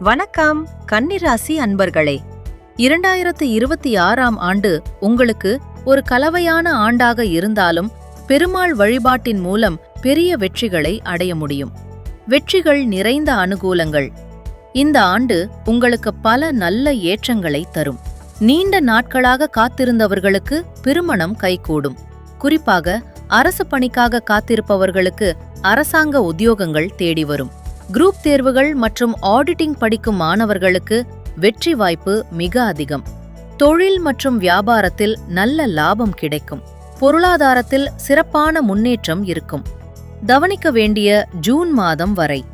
வணக்கம் கன்னிராசி அன்பர்களே. இரண்டாயிரத்து இருபத்தி ஆறாம் ஆண்டு உங்களுக்கு ஒரு கலவையான ஆண்டாக இருந்தாலும் பெருமாள் வழிபாட்டின் மூலம் பெரிய வெற்றிகளை அடைய முடியும். வெற்றிகள் நிறைந்த அனுகூலங்கள். இந்த ஆண்டு உங்களுக்கு பல நல்ல ஏற்றங்களை தரும். நீண்ட நாட்களாக காத்திருந்தவர்களுக்கு திருமணம் கைகூடும். குறிப்பாக அரசு பணிக்காக காத்திருப்பவர்களுக்கு அரசாங்க உத்தியோகங்கள் தேடி வரும். குரூப் தேர்வுகள் மற்றும் ஆடிட்டிங் படிக்கும் மாணவர்களுக்கு வெற்றி வாய்ப்பு மிக அதிகம். தொழில் மற்றும் வியாபாரத்தில் நல்ல லாபம் கிடைக்கும். பொருளாதாரத்தில் சிறப்பான முன்னேற்றம் இருக்கும். கவனிக்க வேண்டிய ஜூன் மாதம் வரை.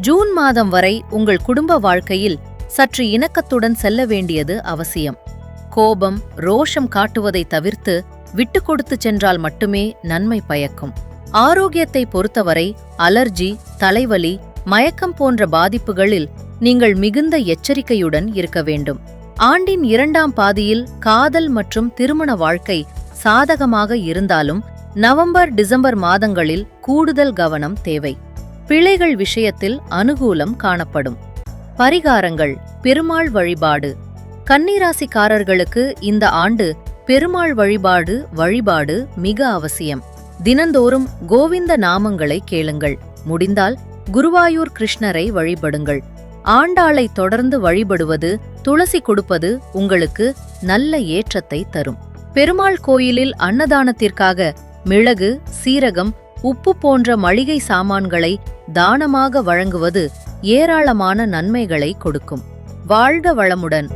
ஜூன் மாதம் வரை உங்கள் குடும்ப வாழ்க்கையில் சற்று இணக்கத்துடன் செல்ல வேண்டியது அவசியம். கோபம் ரோஷம் காட்டுவதை தவிர்த்து விட்டு கொடுத்து சென்றால் மட்டுமே நன்மை பயக்கும். ஆரோக்கியத்தை பொறுத்தவரை அலர்ஜி தலைவலி மயக்கம் போன்ற பாதிப்புகளில் நீங்கள் மிகுந்த எச்சரிக்கையுடன் இருக்க வேண்டும். ஆண்டின் இரண்டாம் பாதியில் காதல் மற்றும் திருமண வாழ்க்கை சாதகமாக இருந்தாலும் நவம்பர் டிசம்பர் மாதங்களில் கூடுதல் கவனம் தேவை. பிழைகள் விஷயத்தில் அனுகூலம் காணப்படும். பரிகாரங்கள் பெருமாள் வழிபாடு. கன்னிராசிக்காரர்களுக்கு இந்த ஆண்டு பெருமாள் வழிபாடு வழிபாடு மிக அவசியம். தினந்தோறும் கோவிந்த நாமங்களை கேளுங்கள். முடிந்தால் குருவாயூர் கிருஷ்ணரை வழிபடுங்கள். ஆண்டாளை தொடர்ந்து வழிபடுவது துளசி கொடுப்பது உங்களுக்கு நல்ல ஏற்றத்தை தரும். பெருமாள் கோயிலில் அன்னதானத்திற்காக மிளகு சீரகம் உப்பு போன்ற மளிகை சாமான்களை தானமாக வழங்குவது ஏராளமான நன்மைகளை கொடுக்கும். வாழ்க வளமுடன்.